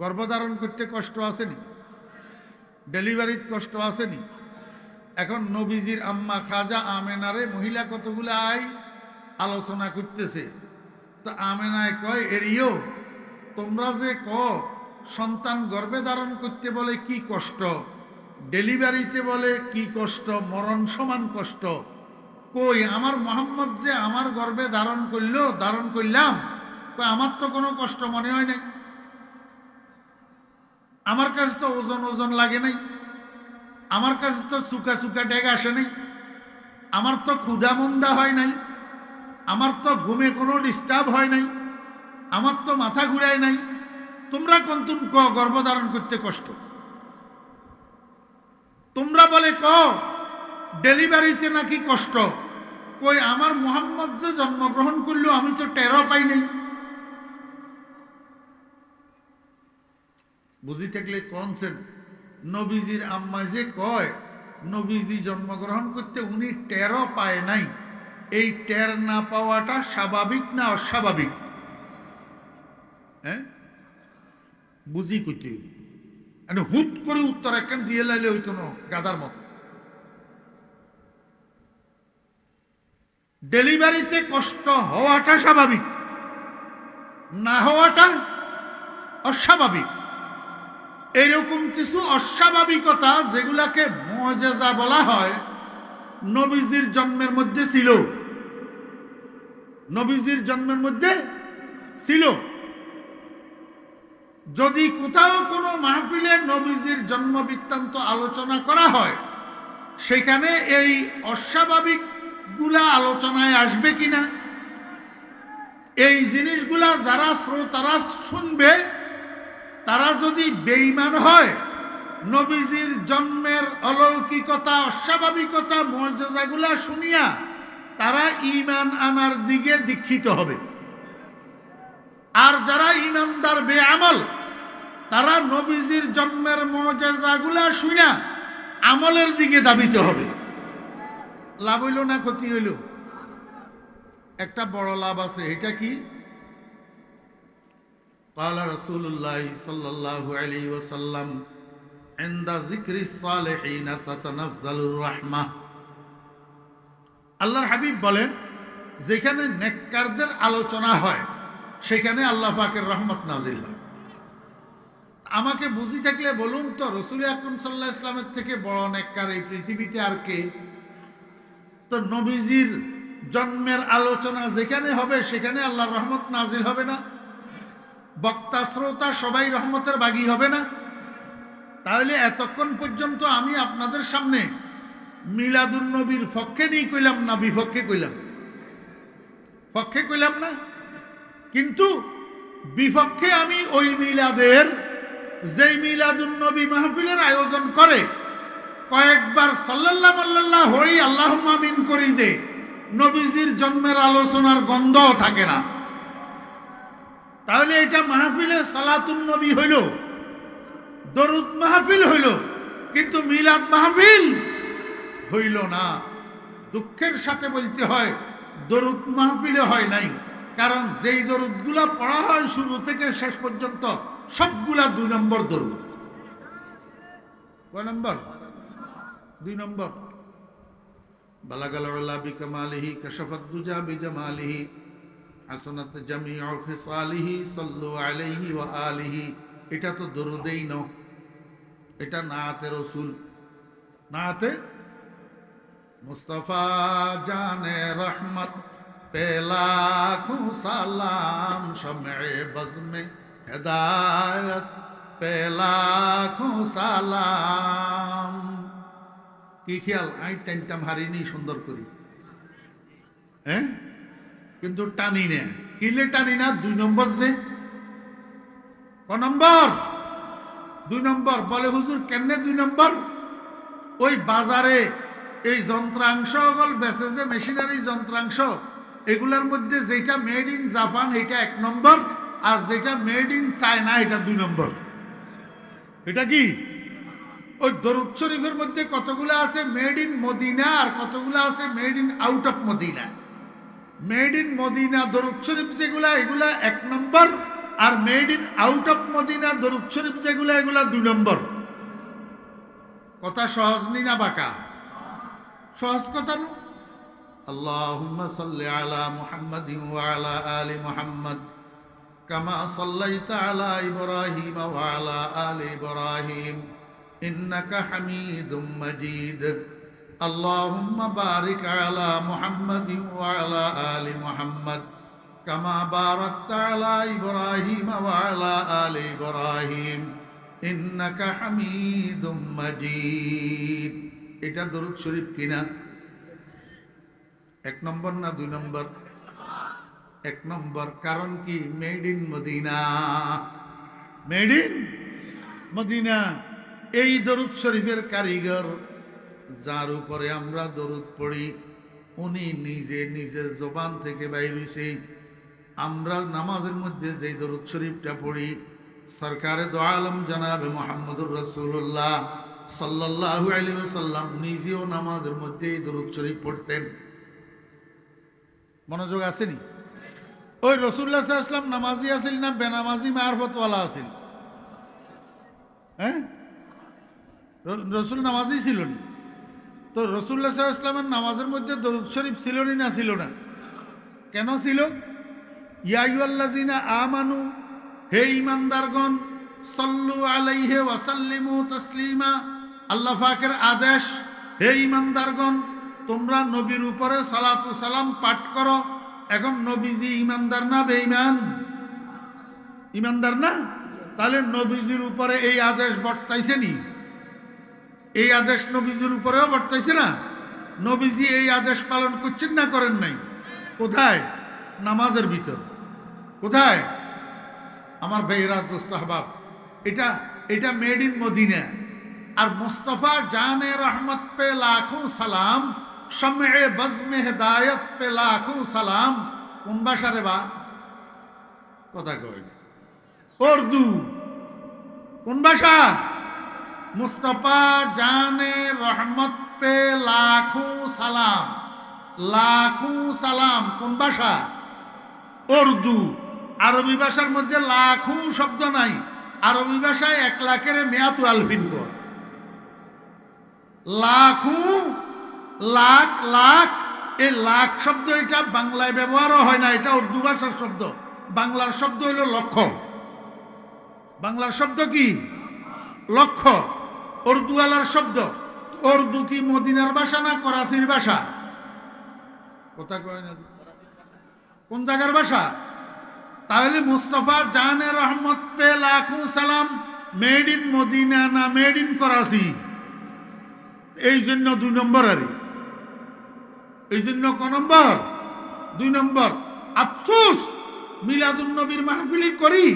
গর্ভধারণ করতে কষ্ট আসেনি? ডেলিভারির কষ্ট আসেনি? এখন নবীজির আম্মা খাজা আমেনারে মহিলা কতগুলো আই আলোচনা করতেছে। তো আমেনায় কয়, এরিও, তোমরা যে ক সন্তান গর্ভে ধারণ করতে বলে কি কষ্ট? ডেলিভারিতে বলে কি কষ্ট? মরণ সমান কষ্ট। কই, আমার মোহাম্মদ যে আমার গর্ভে ধারণ করল, ধারণ করলাম আমার তো কোনো কষ্ট মনে হয় নাই? আমার কাছে তো ওজন ওজন লাগে নাই। আমার কাছে তো চুকা চুকা ডেগ আসে নাই। আমার তো ক্ষুধা মন্দা হয় নাই। আমার তো ঘুমে কোনো ডিস্টার্ব হয় নাই। আমার তো মাথা ঘুরায় নাই। তোমরা কন্তুন ক, গর্ভধারণ করতে কষ্ট? তোমরা বলে ক, ডেলিভারিতে নাকি কষ্ট? কই আমার মোহাম্মদ যে জন্মগ্রহণ করল, আমি তো টেরো পাই নাই। বুঝি থাকলে কনসেপ্ট। নবীজির আম্মা যে কয়, নবীজি জন্মগ্রহণ করতে উনি টেরো পায় নাই। এই টের না পাওয়াটা স্বাভাবিক না অস্বাভাবিক? হ্যাঁ? বুঝি কইতে। মানে হুট করে উত্তর একখান দিয়ে লাইলে ওই কোনো গাদার মতো। ডেলিভারিতে কষ্ট হওয়াটা স্বাভাবিক, না হওয়াটা অস্বাভাবিক। এরকম কিছু অস্বাভাবিকতা যেগুলাকে মজেজা বলা হয়, নবীজির জন্মের মধ্যে ছিল। নবীজির জন্মের মধ্যে ছিল। যদি কোথাও কোনো মাহফিলে নবীজির জন্ম বৃত্তান্ত আলোচনা করা হয়, সেখানে এই অস্বাভাবিকগুলা আলোচনায় আসবে কিনা? এই জিনিসগুলা যারা শ্রোতারা শুনবে তারা যদি বেইমান হয়, নবীজির জন্মের অলৌকিকতা, অস্বাভাবিকতা, মর্যাদাগুলা শুনিয়া তারা ইমান আনার দিকে দীক্ষিত হবে। আর যারা ইমানদার বেআমল তারা নবীজির জন্মের মর্যাদাগুলা শুনা আমলের দিকে দাবিতে হবে। লাভ হইল না ক্ষতি হইল? একটা বড় লাভ আছে, এটা কি? قال رسول الله صلى الله عليه وسلم عند ذكر الصالحين تتنزل الرحمة আল্লাহর হাবিব বলেন যেখানে নেককারদের আলোচনা হয় সেখানে আল্লাহ পাকের রহমত নাজিল হয় আমাকে বুঝি থাকলে বলুন তো রসুল আকরম সাল্লাহ ইসলামের থেকে বড় নেককার এই পৃথিবীতে আর কে তো নবীজির জন্মের আলোচনা যেখানে হবে সেখানে আল্লাহর রহমত নাজিল হবে না বক্তা, শ্রোতা সবাই রহমতের বাগি হবে না? তাহলে এতক্ষণ পর্যন্ত আমি আপনাদের সামনে মিলাদুল নবীর পক্ষে নিয়ে কইলাম না বিপক্ষে কইলাম? পক্ষে কইলাম না? কিন্তু বিপক্ষে আমি ওই মিলাদের, যেই মিলাদুল নবী মাহফিলের আয়োজন করে, কয়েকবার সাল্লাল্লাহ আল্লাহ হরি আল্লাহ মামিন করি দে নবীজির জন্মের আলোচনার গন্ধও থাকে না। তাহলে এটা মাহফিলে সালাতুন নবী হইল, দরুদ মাহফিল হইল, কিন্তু মিলাদ মাহফিল হইল না। দুঃখের সাথে বলতে হয়, দরুদ মাহফিলে হয় নাই, কারণ যেই দরুদগুলা পড়া হয় শুরু থেকে শেষ পর্যন্ত সবগুলা দুই নম্বর দরুদ। কয় নম্বর? দুই নম্বর। বালাগাল বিকামালিহি কশফাদ্দুজা বিজামালিহি হাসনাত জামিউ খিসালিহি সাল্লু আলাইহি ওয়া আলিহি। এটা তো দরুদেই ন। এটা নাতে রসুল। নাতে মুস্তফা জানে রহমত পেলা সালাম, শমে বজমে হেদায়ত পেলা সালাম। কি খেয়াল? আই টাইমটাম হারিনি সুন্দর করি। হ্যাঁ? কিন্তু টানি না। কিলে টানি না? দুই নম্বর যে। ক নম্বর? দুই নম্বর। বলে হুজুর কেনে দুই নম্বর? ওই বাজারে এই যন্ত্রাংশ গল বেচে যে মেশিনারি যন্ত্রাংশ, এগুলোর মধ্যে যেটা মেড ইন জাপান এটা এক নম্বর, আর যেটা মেড ইন চায়না এটা দুই নম্বর। এটা কি? ওই দরুদ শরীফের মধ্যে কতগুলো আছে? মেড ইন মদিনা, আর কতগুলো আছে? Made in out of Medina. Made in Medina দরুদ শরীফ যেগুলা এগুলা এক নম্বর আর made in out of Medina দরুদ শরীফ যেগুলো এগুলা দুই নম্বর কথা সহজ নি না বাঁকা সহজ কথা না اللهم صل على محمد وعلى آل محمد كما صليت على إبراهيم وعلى آل إبراهيم إنك حميد مجيد اللهم بارك على محمد وعلى آل محمد كما باركت على إبراهيم وعلى آل إبراهيم إنك حميد مجيد এটা দরুদ শরীফ কিনা এক নম্বর না দুই নম্বর এক নম্বর কারণ কি made in Medina made in Medina এই দরুদ শরীফের কারিগর যার উপরে আমরা দরুদ পড়ি, উনি নিজে নিজের জবান থেকে বাইরেছে আমরা নামাজের মধ্যে যে দরুদ শরীফটা পড়ি, সরকারে দো আলম জানাবে মোহাম্মদুর রসুল্লাহ সাল্লাহু আলী সাল্লাম নিজেও নামাজের মধ্যে এই দরুদ শরীফ পড়তেন। মনোযোগ আসেনি ওই রসুল্লাহ ইসলাম নামাজি আছিল না বেনামাজি মারফতওয়ালা আছিল? হ্যাঁ? রসুল নামাজি ছিল না? তো রসুল্লাহ ইসলামের নামাজের মধ্যে দরুদ শরীফ ছিল নি ছিল না? কেন ছিল? ইয়াইয়াল্লাদিনা আমানু, হে ইমানদারগণ সল্লু আলাইহে ওয়াসাল্লিমু তসলিমা, আল্লাহ পাকের আদেশ, হে ইমানদারগণ তোমরা নবীর উপরে সালাতু সালাম পাঠ করো। এখন নবীজি ইমানদার না বেঈমান? ইমানদার না? তাহলে নবীজির উপরে এই আদেশ বর্তাইছে নি? এই আদেশ নবীজির উপরেও বর্তাইছে না? নবীজি এই আদেশ পালন করছেন না, করেন নাই? কোথায়? নামাজের ভিতর। কোথায়? আমার বেহরা দোস্তাহবাব এটা এটা মেড ইন মদিনা। আর মুস্তফা জানে রহমত পে লাখো সালাম, সমে বজমে হেদায়ত পে লাখো সালাম। কোন রে বা? কথা না। উর্দু। কোন ভাষা? মুস্তফা জানে রহমত পে লাখো সালাম লাখো সালাম। কোন ভাষা? উর্দু। আরবি ভাষার মধ্যে লাখো শব্দ নাই। আরবি ভাষায় এক লাখের মেয়াতু আলফিন কর। লাখু, লাখ লাখ, এই লাখ শব্দ এটা বাংলায় ব্যবহারও হয় না, এটা উর্দু ভাষার শব্দ। বাংলার শব্দ হইল লক্ষ বাংলার শব্দ কি? লক্ষ উর্দুওয়ালার শব্দ। উর্দু কি মদিনার ভাষা না করাচির ভাষা? কথা কয় না। কোন জায়গার ভাষা? তাহলে মুস্তফা জানে রহমত পে লাখু সালাম মেড ইন মদিনা না মেড ইন করাচি? এই জন্য দুই নম্বর আরে। এই জন্য ক নম্বর? দুই নম্বর, আফসোস, মিলাদুন নবীর মাহফিলি করি,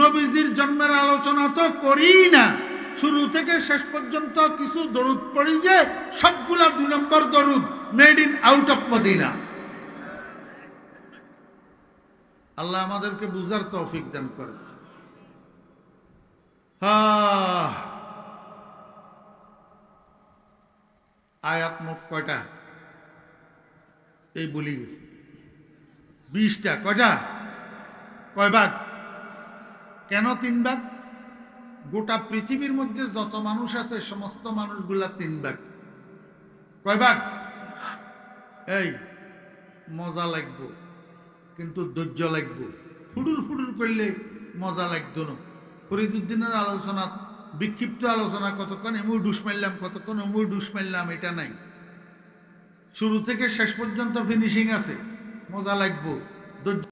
নবীজির জন্মের আলোচনা তো করি না। শুরু থেকে শেষ পর্যন্ত কিছু দরুদ পড়ি যে সবগুলা দুই নম্বর দরুদ made in out of Medina আল্লাহ আমাদেরকে বুঝার তৌফিক দান করে আয়াত মোট কয়টা? এই বলি গেছে। বিশটা। কয়টা? কয় ভাগ? কেন তিন ভাগ? গোটা পৃথিবীর মধ্যে যত মানুষ আছে, সমস্ত মানুষগুলা তিন ভাগ। কয় ভাগ? এই, মজা লাগবো, কিন্তু ধৈর্য লাগবো। ফুডুর ফুডুর করলে মজা লাগতো না। ফরিদুদ্দিনের আলোচনা, বিক্ষিপ্ত আলোচনা কতক্ষণ? এমুই ডুস মারলাম, কতক্ষণ? এমুই ডুস মারলাম, এটা নাই। শুরু থেকে শেষ পর্যন্ত ফিনিশিং আছে। মজা লাগবো, ধৈর্য